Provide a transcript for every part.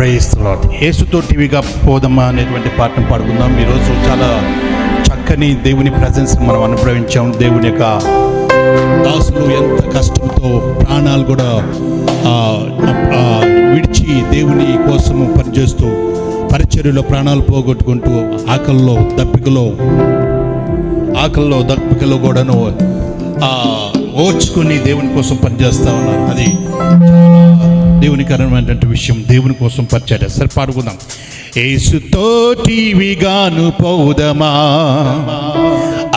ప్రేయిస్తున్నాడు యేసుతో టీవీగా పోదమ్మా అనేటువంటి పాటను పాడుకుందాం. ఈరోజు చాలా చక్కని దేవుని ప్రజెన్స్ మనం అనుభవించాం. దేవుని యొక్క దాసులు ఎంత కష్టంతో ప్రాణాలు కూడా విడిచి దేవుని కోసము పనిచేస్తూ పరిచర్యలో ప్రాణాలు పోగొట్టుకుంటూ ఆకల్లో దప్పికలో ఆకల్లో దప్పికలో కూడాను ఆ, దేవుని కోసం పనిచేస్తా ఉన్నారు. అది చాలా దేవునికరమైనటువంటి విషయం దేవుని కోసం పరిచయం సరే పాడుకుందాం. ఏసుతో టీవీగాను పౌదమా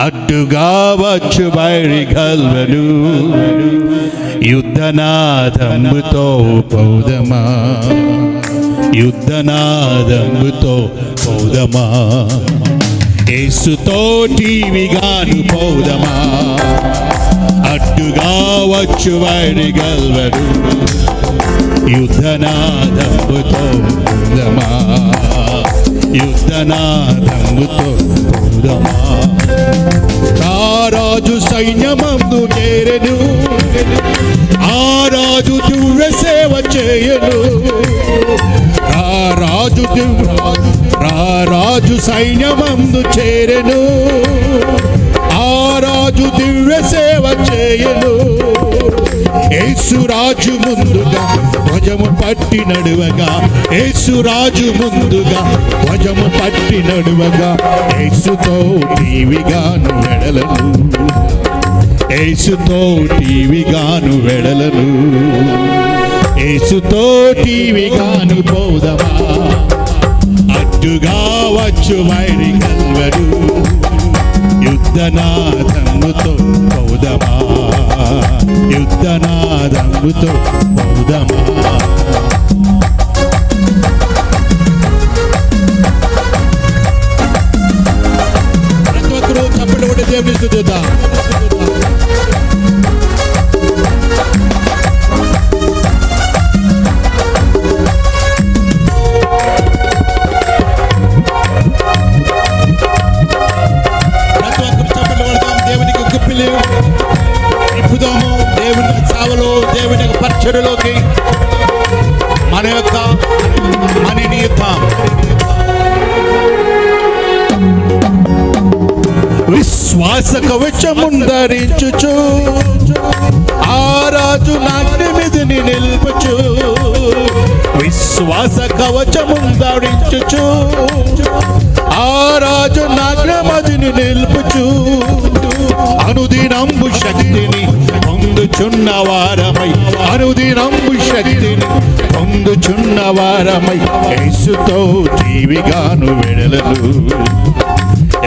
అడ్డుగా వచ్చు బయరి గల్వను యుద్ధనాథముతో పౌదమా యుద్ధనాదంబుతో పౌదమా ఏసుతో టీవీగాను పౌదమా అడ్డుగా వచ్చు వారి గల్వరు యుద్ధనాదంబుతో పౌదమా యుద్ధనాదంబుతో పౌదమా రాజు సైన్యమందు చేరెను. ఆ రాజు దివ్య సేవ చేయను. ఆ రాజు దివ్య రారాజు సైన్యమందు చేరెను. ఆ రాజు దివ్య సేవ చేయను. యేసురాజు ముందుగా ధ్వజము పట్టి నడువగా. యేసురాజు ముందుగా ధ్వజము పట్టి నడువగా. యేసుతో టీవిగాను వెడలను. యేసుతో టీవిగాను వెడలను. యేసుతో టీవిగాను పోదమా. అడ్డుగా వచ్చు వైరి కల్వరు యుద్ధనాథముతో పౌదమా. యుద్ధనాదముతో బౌదమా ప్రతి ఒక్కరూ చప్పట్లు కొట్టి దేవుని స్తుతిద్దాం. మన యొక్క మనీని ఇద్దాం విశ్వాస కవచముందరించుచు ఆ రాజు నాగ్ని మీదిని నిల్పుచు. విశ్వాస కవచముందరించుచు ఆ రాజు నాగ్ని మదిని నిల్పుచు. అనుదినంబు శక్తిని పొందుచున్న వారమై అనుదినంబు శక్తిని పొందుచున్న వారమై యేసుతో జీవిగాను వెడలలు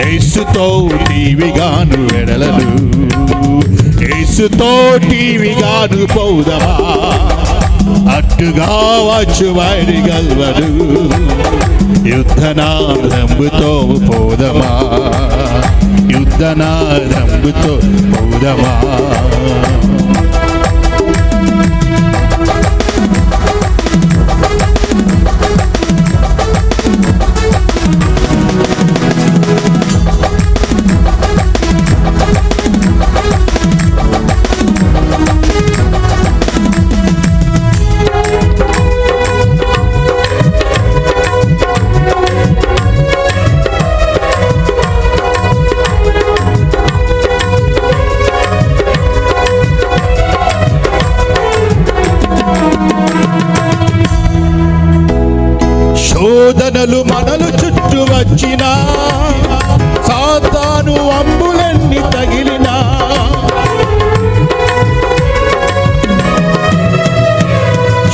యేసుతో టీవిగాను వెడలలు యేసుతో టీవిగాను పౌదమా? అట్టుగా వచ్చు వారి గల్వరు యుద్ధనాదంబుతో పోదమా? యుద్ధనాదంబుతో పూరవా శోధనలు మనలు చుట్టూ వచ్చిన సాతాను అంబులన్నీ తగిలినా.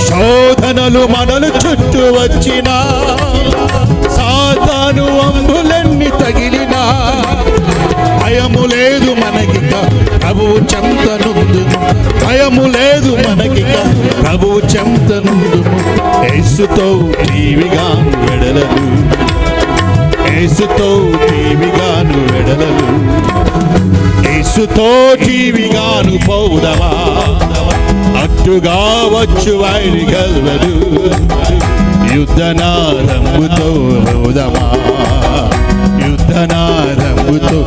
శోధనలు మనలు చుట్టూ వచ్చిన సాతాను అంబులన్నీ తగిలినా. భయముల భయము లేదు మనకి ప్రభువు చెంతనుందుము. యేసుతో టీవిగాను వెడలను. యేసుతో టీవిగాను వెడలను. యేసుతో టీవిగాను పౌదవా? అట్టుగా వచ్చు వారి గల్వరు యుద్ధనారంభుతో రౌదమా యుద్ధనారంభుతో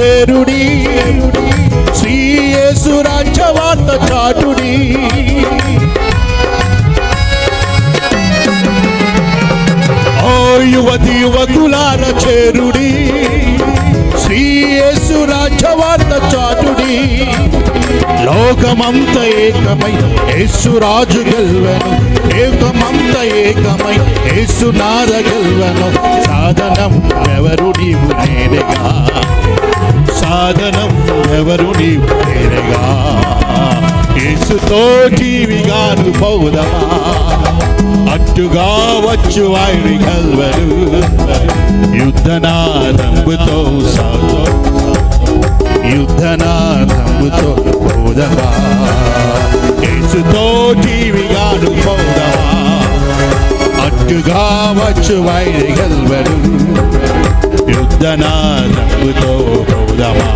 చేరుడి. శ్రీయేసు రాజ్యవార్త చాటుడి. ఓ యువతి యువకులార చేరుడి. శ్రీయేసు రాజ్యవార్త చాటుడి. లోకమంత ఏకమై యేసు రాజు గెల్వను. ఏకమంత ఏకమై యేసు నార గెల్వను. సాధనం ఎవరు నీవు నేనేగా. సాధనం ఎవరు నీవు నేనగా? యేసుతో జీవిగాను పౌదమా అట్టుగా వచ్చు వారి కల్వరు. యుద్ధనాదంబుతో సాగు. యుద్ధనాదంబుతో పౌదమా? యేసుతో జీవిగాను పౌదమా అట్టుగా వచ్చు వారి కల్వరు. యుద్ధనాదంబుతో Adama